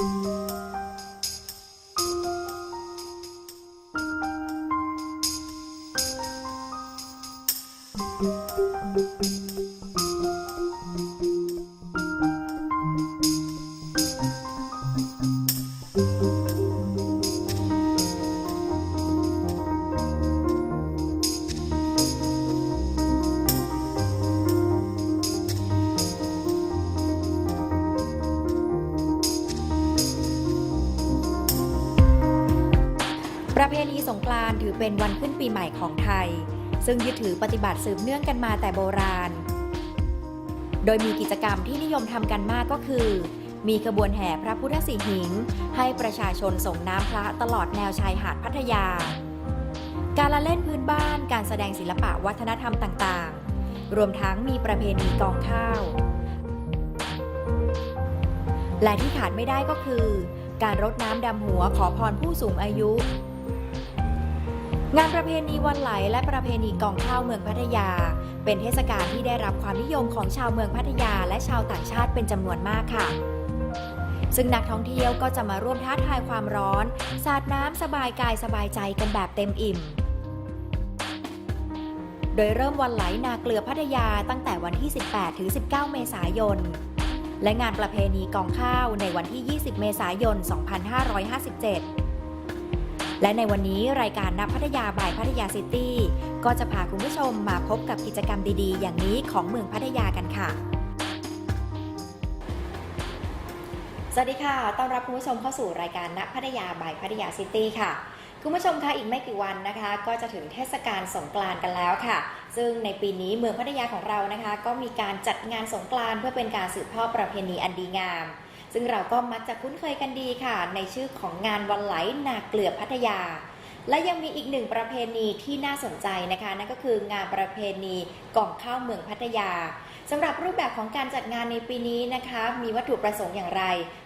ปร เพณีสงกรานต์ถือเป็นวันขึ้นปีใหม่ของไทย ซึ่งยึดถือปฏิบัติสืบเนื่องกันมาแต่โบราณ โดยมีกิจกรรมที่นิยมทำกันมากก็คือ มีขบวนแห่พระพุทธสีหิง ให้ประชาชนส่งน้ำพระตลอดแนวชายหาดพัทยา การละเล่นพื้นบ้าน การแสดงศิลปะวัฒนธรรมต่างๆ รวมทั้งมีประเพณีกองข้าว และที่ขาดไม่ได้ก็คือการรดน้ำดำหัวขอพรผู้สูงอายุ งานประเพณีวันไหลและประเพณีกองข้าวเมืองพัทยา เป็นเทศกาลที่ได้รับความนิยมของชาวเมืองพัทยาและชาวต่างชาติเป็นจำนวนมากค่ะ ซึ่งนักท่องเที่ยวก็จะมาร่วมท้าทายความร้อน สาดน้ำสบายกายสบายใจกันแบบเต็มอิ่ม โดยเริ่มวันไหลนาเกลือพัทยาตั้งแต่วันที่ 18 ถึง 19 เมษายน และงานประเพณีกองข้าวในวันที่ 20 เมษายน 2557 และในวันนี้รายการนับพัทยาบายพัทยาซิตี้ก็จะพาคุณผู้ชมมาพบกับกิจกรรมดีๆ อย่างนี้ของเมืองพัทยากันค่ะ สวัสดีค่ะ ต้อนรับคุณผู้ชมเข้าสู่รายการณพัทยาบายพัทยาซิตี้ค่ะคุณผู้ชมคะอีกไม่กี่วันนะคะ ก็จะถึงเทศกาลสงกรานต์กันแล้วค่ะ ซึ่งในปีนี้เมืองพัทยาของเรานะคะ ก็มีการจัดงานสงกรานต์เพื่อเป็นการสืบทอดประเพณีอันดีงาม ซึ่งเราก็มักจะคุ้นเคยกันดีค่ะ ในชื่อของงานวันไหลนาเกลือพัทยา และยังมีอีกหนึ่งประเพณีที่น่าสนใจนะคะ นั่นก็คืองานประเพณีกล่องข้าวเมืองพัทยาสำหรับรูปแบบของการจัดงานในปีนี้นะคะ มีวัตถุประสงค์อย่างไร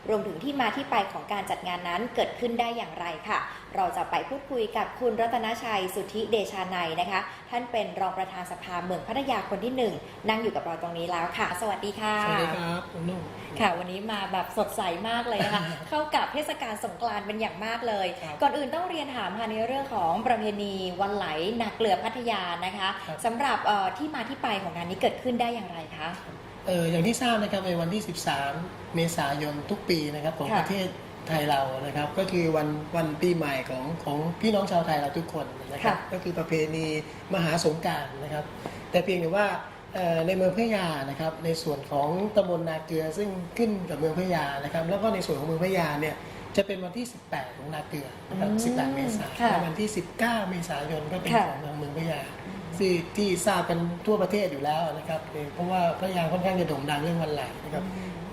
รวมถึงที่มาที่ไปของการจัดงานนั้นเกิดขึ้นได้อย่างไรค่ะ เราจะไปพูดคุยกับคุณรัตนชัยสุทธิเดชานัยนะคะ ท่านเป็นรองประธานสภาเมืองพัทยาคนที่หนึ่งนั่งอยู่กับเราตรงนี้แล้วค่ะ สวัสดีค่ะสวัสดีครับคุณนุ่มค่ะ วันนี้มาแบบสดใสมากเลยนะคะ เข้ากับเทศกาลสงกรานต์เป็นอย่างมากเลยครับก่อนอื่นต้องเรียนถามค่ะในเรื่องของประเพณีวันไหลนาเกลือพัทยานะคะครับสำหรับเอ่อที่มาที่ไปของงานนี้เกิดขึ้นได้อย่างไรคะเอออย่างที่ทราบนะครับในวันที่ 13 เมษายนทุกปีนะครับของค่ะประเทศ ไทยเรานะครับ ก็คือวันวันปีใหม่ของของพี่น้องชาวไทยเราทุกคนนะครับ ก็คือประเพณีมหาสงกรารนะครับ แต่เพียงแต่ว่าเอ่อในเมืองพะยานะครับ ในส่วนของตำบลนาเกลือซึ่งขึ้นกับเมืองพะยานะครับ แล้วก็ในส่วนของเมืองพะยาเนี่ยจะเป็นวันที่ 18 ของนาเกลือนะครับอืม18 เมษายนค่ะและวันที่ 19 เมษายนก็เป็นค่ะของทางเมืองพะยาที่ที่ทราบกันทั่วประเทศอยู่แล้วนะครับเออเพราะว่าพระยาค่อนข้างจะโด่งดังเรื่องวันไหลนะครับ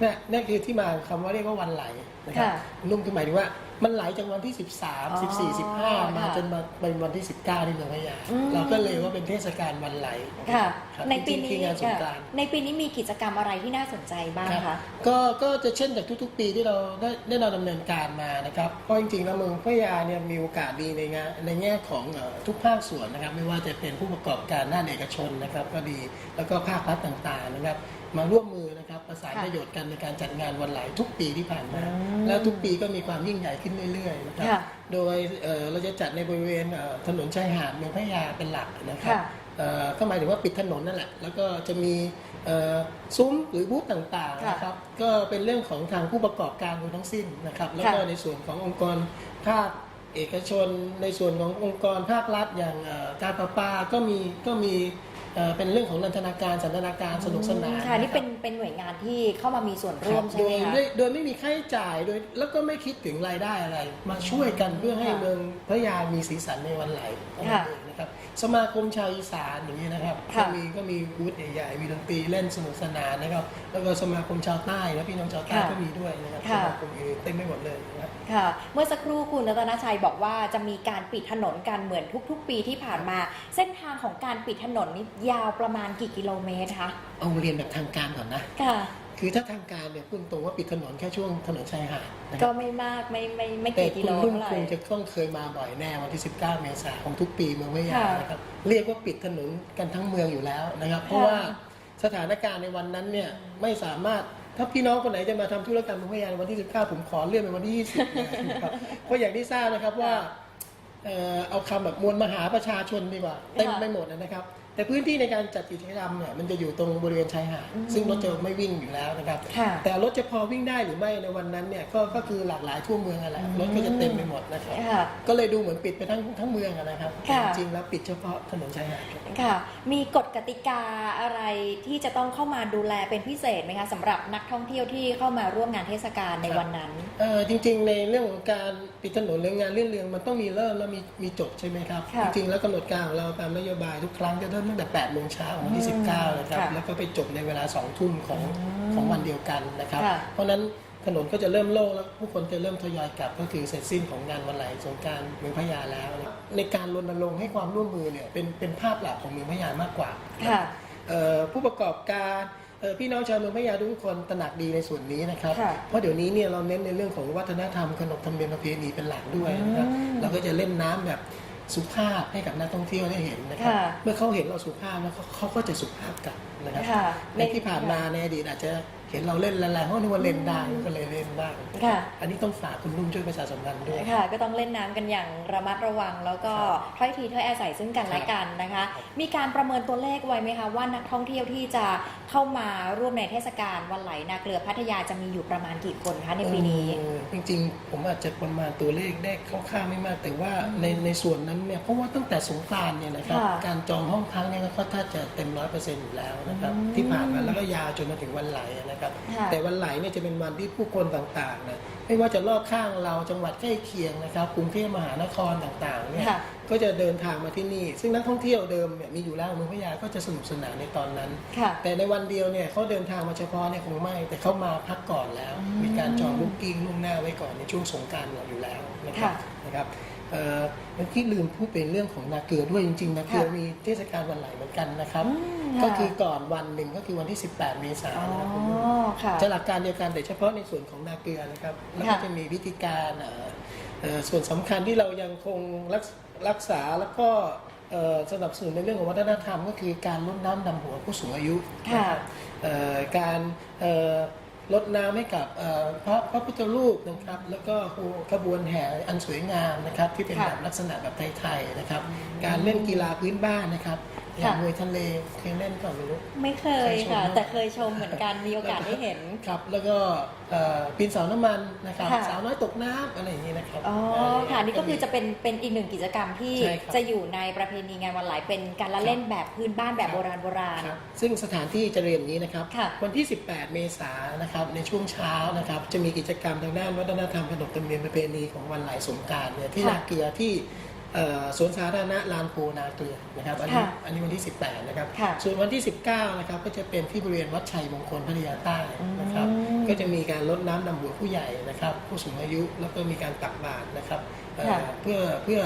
นี่นั่นคือที่มาคำว่าเรียกว่าวันไหลนะครับค่ะนุ่มคือหมายถึงว่ามันไหลจากวันที่13 14 15 มาค่ะจนมาเป็นวันที่ 19ที่เมืองพะยาอืม เราก็เลยว่าเป็นเทศกาลวันไหล ค่ะ ครับในปีจริงๆคืนี้องานสงกรานต์ค่ะในปีนี้มีกิจกรรมอะไรที่น่าสนใจบ้างครับคะ ก็ก็จะเช่นจากทุกๆ ปีที่เราได้ได้เราดำเนินการมานะครับเพราะจริงๆแล้วเมืองพะยาเนี่ยมีโอกาสดีในงานในแง่ของเอ่อทุกภาคส่วนนะครับ ไม่ว่าจะเป็นผู้ประกอบการด้านเอกชนนะครับ ก็ดีแล้วก็ภาครัฐต่างๆนะครับ มาร่วมมือนะครับประสานค่ะประโยชน์กันในการจัดงานวันไหลทุกปีที่ผ่านมาอืมแล้วทุกปีก็มีความยิ่งใหญ่ขึ้นเรื่อยๆนะครับค่ะโดยเอ่อเราจะจัดในบริเวณเอ่อถนนชายหาดเมืองพะยาเป็นหลักนะครับค่ะเอ่อก็หมายถึงว่าปิดถนนนั่นแหละ แล้วก็จะมีเอ่อซุ้มหรือบูธต่างๆค่ะนะครับ ก็เป็นเรื่องของทางผู้ประกอบการทั้งสิ้นนะครับ แล้วก็ค่ะในส่วนขององค์กรภาคเอกชน ในส่วนขององค์กรภาครัฐอย่างเอ่อการประปาก็มีก็มี เอ่อเป็นเรื่องของนันทนาการสันทนาการสนุกสนานค่ะนี่ะครับเป็นเป็นหน่วยงานที่เข้ามามีส่วนร่วมครับใช่โดไหมยคะไม่โดยไม่มีค่าใช้จ่ายโดยแล้วก็ไม่คิดถึงรายได้อะไร มาช่วยกันเพื่อให้ค่ะเมืองพระยามีสีสันในวันไหลของเราค่ะเองนะครับสมาคมชาวอีสานอย่างนี้ยนะครับค่ะก็มีก็มีบูธใหญ่ๆมีดนตรีเล่นสนุกสนานนะครับ แล้วก็สมาคมชาวใต้และพี่น้องชาวใต้ค่ะก็มีด้วยนะครับสค่ะมาคมอื่นเต็มไปหมดเลยนะ ครับค่ะ เมื่อสักครู่คุณรัตนชัยบอกว่าจะมีการปิดถนนกันเหมือนทุก ๆ ปีที่ผ่านมา เส้นทางของการปิดถนนนี่ยาวประมาณกี่กิโลเมตรคะเอาเรียนแบบทางการก่อนนะ ค่ะ คือถ้าทางการเนี่ยพูดตรงว่าปิดถนนแค่ช่วงถนนชายหาดนะคก็รับไม่มากไม่ไม่ไม่แต่กี่กิคุณโลลุงเท่าไหร่ คงจะต้องเคยมาบ่อยแน่วันที่ 19 เมษายนของทุกปีเมืองพะยาค่ะนะครับเรียกว่าปิดถนนกันทั้งเมืองอยู่แล้วนะครับ เพราะว่าสถานการณ์ในวันนั้นเนี่ยไม่สามารถ ถ้าพี่น้องคนไหนจะมาทำธุรกรรมเมืองพยานวันที่ 19 ผมขอเลื่อนเป็นวันที่ 20เลยนะครับเพราะอย่างที่ทราบนะครับว่าเอ่อเอาคำแบบมวลมหาประชาชนดีกว่าเต็มไปหมดนะครับ แต่พื้นที่ในการจัดกิจกรรมเนี่ยมันจะอยู่ตรงบริเวณชายหาดซึ่งรถจะไม่วิ่งอยู่แล้วนะครับค่ะแต่รถจะพอวิ่งได้หรือไม่ในวันนั้นเนี่ยก็ก็คือหลากหลายทั่วเมืองอะไรรถก็จะเต็มไปหมดนะครับค่ะก็เลยดูเหมือนปิดไปทั้งทั้งเมืองอะนะครับแต่ค่ะจริงๆแล้วปิดเฉพาะถนนชายหาดครับค่ะ มีกฎกติกาอะไรที่จะต้องเข้ามาดูแลเป็นพิเศษไหมคะสำหรับนักท่องเที่ยวที่เข้ามาร่วมงานเทศกาลในวันนั้นเอ่อจริง ๆ ในเรื่องของการปิดถนนหรืองานเลื่อนเรืองมันต้องมีเริ่มแล้วมีมีจบใช่ไหมครับค่ะจริงๆแล้วกำหนดการของเราตามนโยบายทุกครั้งจะเริ่มตั้งแต่8โมงเช้าของวันที่อืม19นะครับค่ะแล้วก็ไปจบในเวลา2ทุ่มของอืมของวันเดียวกันนะครับ ค่ะ เพราะฉะนั้นถนนก็จะเริ่มโล่งแล้วผู้คนจะเริ่มทยอยกลับก็คือเสร็จสิ้นของงานวันไหลสงกรารเมืองพะยาแล้วนะครับในการรณรงค์ให้ความร่วมมือเนี่ยเป็นเป็นภาพหลักของเมืองพะยามากกว่า ค่ะ เอ่อผู้ประกอบการเอ่อพี่น้องชาวเมืองพะยาทุกคนตระหนักดีในส่วนนี้นะครับ ค่ะเพราะเดี๋ยวนี้เนี่ยเราเน้นในเรื่องของวัฒนธรรมขนบธรรมเนียมประเพณีเป็นหลักด้วยนะครับ อืมเราก็จะเล่นน้ำแบบ สุภาพให้กับนักท่องเที่ยวได้เห็นนะครับค่ะเมื่อเขาเห็นเราสุภาพแล้วเขาเขาก็จะสุภาพกลับนะครับค่ะในที่ผ่านมาในอดีตอาจจะ เห็นเราเล่นแรงๆเพราะนึกว่าเล่นได้ก็เลยเล่นบ้างค่ะ อันนี้ต้องฝากคุณลุงช่วยประชาสัมพันธ์ด้วย ค่ะ ก็ต้องเล่นน้ำกันอย่างระมัดระวัง แล้วก็ถ้อยทีถ้อยอาศัยซึ่งกันและกันนะคะ มีการประเมินตัวเลขไว้ไหมคะว่านักท่องเที่ยวที่จะเข้ามาร่วมในเทศกาลวันไหลนาเกลือพัทยาจะมีอยู่ประมาณกี่คนคะในปีนี้ เออจริงๆ ผมอาจจะประมาณตัวเลขได้คร่าวๆไม่มาก แต่ว่าในในส่วนนั้นเนี่ยเพราะว่าตั้งแต่สงกรานต์เนี่ยนะครับ ค่ะการจองห้องพักเนี่ยก็ถ้าจะเต็มร้อยเปอร์เซ็นต์อยู่แล้วนะครับอืมที่ผ่านมาแล้วก็ยาวจนมาถึงวันไหลนะครับ ค่ะ แต่วันไหลเนี่ยจะเป็นวันที่ผู้คนต่างๆนะไม่ว่าจะรอบข้างเราจังหวัดใกล้เคียงนะครับกรุงเทพมหานครต่างๆเนี่ยค่ะ ก็จะเดินทางมาที่นี่ ซึ่งนักท่องเที่ยวเดิมเนี่ยมีอยู่แล้วเมืองพะยาก็จะสนุกสนานในตอนนั้น ค่ะ แต่ในวันเดียวเนี่ยเขาเดินทางมาเฉพาะเนี่ยคงไม่ แต่เขามาพักก่อนแล้ว อืมมีการจองบุ๊กิ้งล่วงหน้าไว้ก่อนในช่วงสงกรารอยู่แล้วนะครับค่ะ นะครับ เอ่อเมื่อกี้ลืมพูดเป็นเรื่องของนาเกลือด้วยจริงๆนาเกลือค่ะมีเทศกาลวันไหลเหมือนกันนะครับอืมก็ค่ะคือก่อนวันหนึ่งก็คือวันที่ 18 เมษายอ๋อนนะครับคุณค่ะจะหลักการเดียวกันแต่เฉพาะในส่วนของนาเกลือนะครับแล้วก็ค่ะจะมีวิธีการเอ่อเอ่อส่วนสำคัญที่เรายังคงรักษรักษาแล้วก็เอ่อสนับสนุนในเรื่องของวัฒนธรรม ก็คือการลดน้ำดำหัวผู้สูงอายุค่ะนะครับเอ่อการเอ่อ ลดน้ำให้กับเอ่อพระพระพุทธรูปนะครับ แล้วก็ขบวนแห่อันสวยงามนะครับ ที่เป็นค่ะแบบลักษณะแบบไทยๆนะครับ การเล่นกีฬาพื้นบ้านนะครับอย่างค่ะมวยทะเลเคยเล่นก่อนไม่รู้ไม่เคยค่ะเคยชมแต่เคยชมเหมือนกันมีโอกาสได้เห็นครับ แล้วก็เอ่อปีนเสาน้ำมันนะครับค่ะสาวน้อยตกน้ำอะไรอย่างนี้นะครับอ๋อเค่ะนี่ก็คือจะเป็นเป็นอีกหนึ่งกิจกรรมที่ใช่ครับจะอยู่ในประเพณีงานวันไหลเป็นการละเล่นแบบพื้นบ้านแบบครับโบราณโบราณครับซึ่งสถานที่จะเรียนอย่างนี้นะครับค่ะวันที่ 18 เมษายนนะครับในช่วงเช้านะครับจะมีกิจกรรมทางด้านวัฒนธรรมขนบธรรมเนียมประเพณีของวันไหลสงกรารเนี่ยที่ค่ะนาเกลือที่เอ่อสวนสาธารณะลานโพนาเกลือนะครับอันนี้ค่ะอันนี้วันที่ 18 นะครับค่ะส่วนวันที่ 19 นะครับก็จะเป็นที่บริเวณวัดชัยมงคลพัทยาใต้นะครับอืมก็จะมีการลดน้ำดำหัวผู้ใหญ่นะครับ ผู้สูงอายุแล้วก็มีการตักบาตรนะครับเอ่อค่ะเพื่อเพื่อ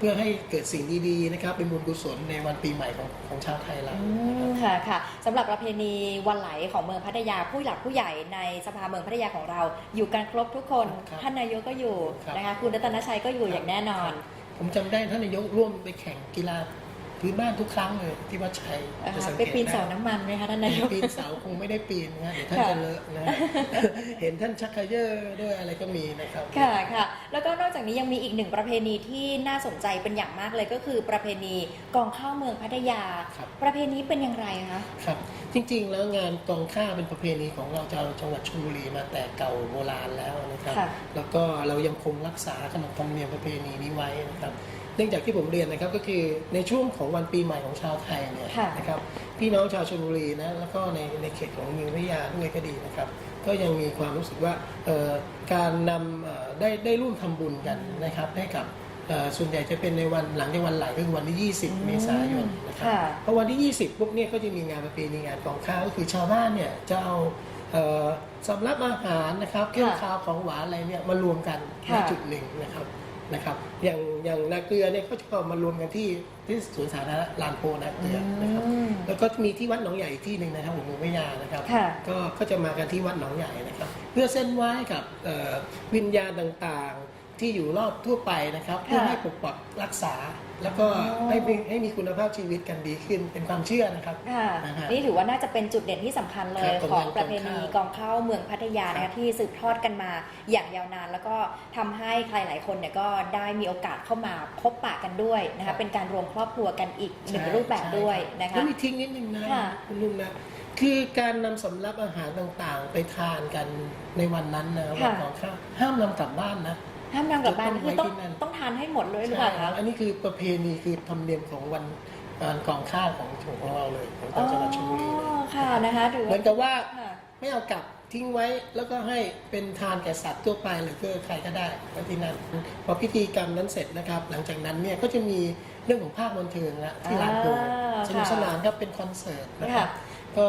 เพื่อให้เกิดสิ่งดีๆนะครับเป็นบุญกุศลในวันปีใหม่ของของชาวไทยเราอืมค่ะค่ะสำหรับประเพณีวันไหลของเมืองพัทยาผู้หลักผู้ใหญ่ในสภาเมืองพัทยาของเรา อยู่กันครบทุกคนครับท่านนายกก็อยู่ครับนะคะคุณรัตนชัยก็อยู่อย่างแน่นอน ผมจำได้ท่านนายกร่วมไปแข่งกีฬา พื้นบ้านทุกครั้งเลยที่วัดชัยนะคะจะสังไปเกตปีนเสาได้น้ำมันไหมคะท่านนายกปีนเสาคงไม่ได้ปีนนะเดี๋ยวท่านค่ะจะเลอะนะเห็นท่านชักเขยอด้วยอะไรก็มีนะครับค่ะค่ะแล้วก็นอกจากนี้ยังมีอีกหนึ่งประเพณีที่น่าสนใจเป็นอย่างมากเลยก็คือประเพณีกองข้าวเมืองพัทยาครับประเพณีเป็นอย่างไรคะครับจริงๆ แล้วงานกองข้าวเป็นประเพณีของเราชาวจังหวัดชลบุรีมาแต่เก่าโบราณแล้วนะครับค่ะแล้วก็เรายังคงรักษาขนบธรรมเนียมประเพณีนี้ไว้นะครับ เนื่องจากที่ผมเรียนนะครับก็คือในช่วงของวันปีใหม่ของชาวไทยเนี่ยค่ะ นะครับพี่น้องชาวชลบุรีนะแล้วก็ในในเขตของเมืองวิทยาด้วยก็ดีนะครับ ก็ยังมีความรู้สึกว่าเอ่อการนำเอ่อได้ได้ร่วมทำบุญกันนะครับให้กับเอ่อส่วนใหญ่จะเป็นในวันหลังจากวันไหลก็คือวันที่ 20 เมษายนนะครับค่ะ พอวันที่ 20ปุ๊บเนี่ยก็จะมีงานประเพณีงานกองข้าวก็คือชาวบ้านเนี่ยจะเอาเอ่อสำรับอาหารนะครับเครื่องคาวของหวานอะไรเนี่ยมารวมกันในค่ะ จุดหนึ่งนะครับ นะครับ อย่างอย่างนาเกลือเนี่ยเขาจะเอามารวมกันที่ที่สวนสาธารณะลานโพนาเกลือนะครับอืมแล้วก็มีที่วัดหนองใหญ่อีกที่หนึ่งนะครับผมเมืองพะยานะครับ ค่ะ ก็ก็จะมากันที่วัดหนองใหญ่นะครับ เพื่อเส้นไหว้กับเอ่อวิญญาณต่างๆ ที่อยู่รอบทั่วไปนะครับเพื่อให้ปกปักรักษา แล้วก็อ๋อให้มีให้มีคุณภาพชีวิตกันดีขึ้นเป็นความเชื่อนะครับค่ะนะฮะ นี่ถือว่าน่าจะเป็นจุดเด่นที่สำคัญเลครัยบของของประเพณีกกอองงข้าข้าววเมืองพัทยานะครัคะบที่สืบทอดกันมาอย่างยาวนาน แล้วก็ทำให้ใครหลายคนเนี่ยก็ได้มีโอกาสเข้ามาพบปะกันด้วยนะครัคะบ เป็นการรวมครอบครัวกันอีกหนึ่งใช่รูปแบบใช่ด้วยรับนะคะ แล้วมีทิ้งนิดนึงนะค่ะ คุณลุงนะคือการนำสำรับอาหารต่างๆ ไปทานกันในวันนั้นนะวันของข้าวห้ามนำกลับบ้านนะ ห้ามนำกลับบ้านจะต้องคือต้องไว้ที่นั่นต้องทานให้หมดเลยหรือเปล่าใช่คะอันนี้คือประเพณีคือธรรมเนียมของวันวันกองข้าวของของเราเลยของทางจังหวัดชลบุรีเลยอ๋อค่ะนะคะถือเหมืว่าอนกับว่าค่ะไม่เอากลับทิ้งไว้แล้วก็ให้เป็นทานแก่สัตว์ทั่วไปหรือเพื่อใครก็ได้ก็ที่นั่นพอพิธีกรรมนั้นเสร็จนะครับ หลังจากนั้นเนี่ยก็จะมีเรื่องของภาคบันเทิงละที่ลานโพอ่าสนุกค่ะสนานครับเป็นคอนเสิร์ตนะครับ ก็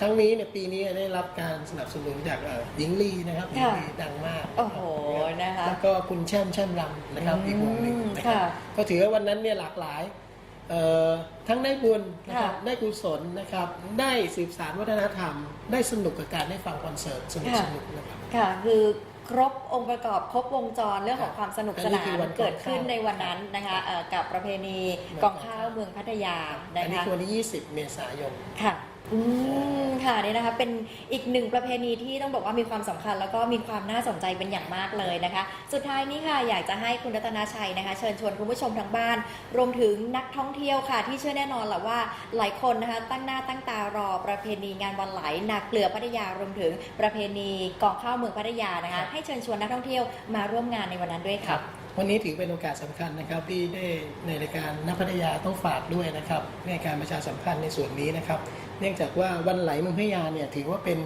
ครั้งนี้เนี่ยปีนี้ได้รับการสนับสนุนจากเอ่อหญิงลีนะครับหญิงลีดังมากโอ้โหนะคะแล้วก็คุณแช่มแช่มรำนะครับอีกวงหนึ่งนะครับค่ะก็ถือว่าวันนั้นเนี่ยหลากหลายเอ่อทั้งได้บุญนะครับค่ะได้กุศลนะครับได้สืบสารวัฒนธรรม ได้สนุกกับการได้ฟังคอนเสิร์ตสนุกสนุกนะครับ ค่ะ คือครบองค์ประกอบครบวงจรเรื่องของความสนุกสอันนี้นาคืนอวันเกิดขึ้นกองข้าวในวันนั้นนะคะเอ่อกับประเพณีกองข้าวเมืองพัทยานะอันนี้คะคือวันที่ 20 เมษายน ค่ะ อืมค่ะนี่นะคะเป็นอีกหนึ่งประเพณีที่ต้องบอกว่ามีความสำคัญ แล้วก็มีความน่าสนใจเป็นอย่างมากเลยนะคะ สุดท้ายนี้ค่ะอยากจะให้คุณรัตนาชัยนะคะ เชิญชวนคุณผู้ชมทางบ้าน รวมถึงนักท่องเที่ยวค่ะ ที่เชื่อแน่นอนแหละว่าหลายคนนะคะ ตั้งหน้าตั้งตารอประเพณีงานวันไหลนาเกลือพัทยารวมถึงประเพณีกองข้าวเมืองพัทยานะคะ ให้เชิญชวนนักท่องเที่ยวมาร่วมงานในวันนั้นด้วยค่ะ วันนี้ถือเป็นโอกาสสำคัญนะครับที่ได้ในรายการนักพัทยาต้องฝากด้วยนะครับในการประชาสัมพันธ์ในส่วนนี้นะครับ เนื่องจากว่าวันไหลเมืองพัทยาเนี่ยถือว่าเป็น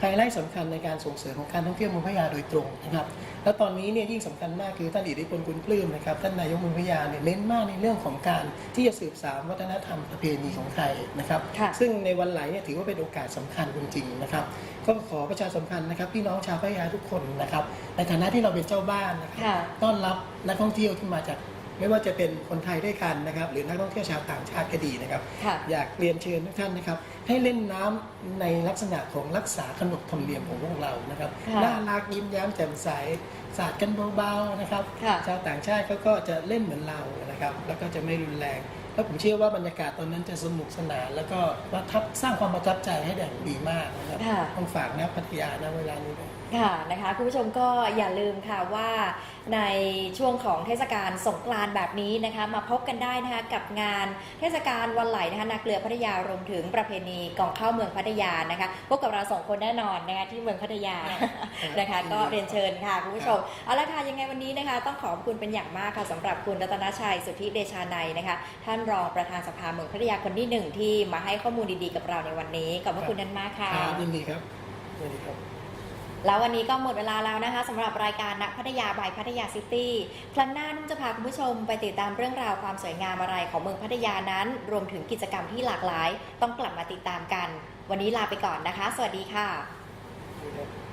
ไฮไลท์สำคัญในการส่งเสริมของการท่องเที่ยวเมืองพัทยาโดยตรงนะครับแล้วตอนนี้เนี่ยยิ่งสำคัญมากคือท่านอิทธิพลคุณปลื้มนะครับท่านนายกเมืองพัทยาเนี่ยเน้นมากในเรื่องของการที่จะสืบสานวัฒนธรรมประเพณีของไทยนะครับค่ะซึ่งในวันไหลเนี่ยถือว่าเป็นโอกาสสำคัญจริงๆนะครับ ก็ขอประชาสัมพันธ์นะครับพี่น้องชาวพัทยาทุกคนนะครับ ในฐานะที่เราเป็นเจ้าบ้านนะครับค่ะต้อนรับนักท่องเที่ยวที่มาจาก ไม่ว่าจะเป็นคนไทยด้วยกันนะครับ หรือนักท่องเที่ยวชาวต่างชาติก็ดีนะครับ ค่ะอยากเรียนเชิญทุกท่านนะครับ ให้เล่นน้ำในลักษณะของรักษาขนบธรรมเนียมของพวกเรานะครับค่ะน่ารักยิ้มแย้มแจ่มใสสาดกันเบาๆนะครับค่ะ ชาวต่างชาติเขาก็จะเล่นเหมือนเรานะครับ แล้วก็จะไม่รุนแรง แล้วผมเชื่อว่าบรรยากาศตอนนั้นจะสนุกสนาน แล้วก็ประทับสร้างความประทับใจให้แด่งดีมากนะครับค่ะ ต้องฝากนะพัทยานะเวลานี้ด้วยค่ะนะคะคุณผู้ชมก็อย่าลืมค่ะว่าในช่วงของเทศกาลสงกรานต์แบบนี้นะคะมาพบกันได้นะคะกับงานเทศกาลวันไหลนะคะนาเกลือพัทยารวมถึงประเพณีกองข้าวเมืองพัทยานะคะพบกับเราสองคนแน่นอนนะคะที่เมืองพัทยานะคะก็เรียนเชิญค่ะคุณผู้ชมเอาละค่ะยังไงวันนี้นะคะ ต้องขอบคุณเป็นอย่างมากค่ะสำหรับคุณรัตนชัยสุทธิเดชานัยนะคะ ท่านรองประธานสภาเมืองพัทยาคนที่หนึ่งที่มาให้ข้อมูลดีๆกับเราในวันนี้ขอบพระคุณท่านมากค่ะครับยินดีครับยินดีครับ แล้ววันนี้ก็หมดเวลาแล้วนะคะสำหรับรายการนักพัทยาบายพัทยาซิตี้ครั้งหน้านุ่มจะพาคุณผู้ชมไปติดตามเรื่องราวความสวยงามอะไรของเมืองพัทยานั้น รวมถึงกิจกรรมที่หลากหลาย ต้องกลับมาติดตามกัน วันนี้ลาไปก่อนนะคะ สวัสดีค่ะ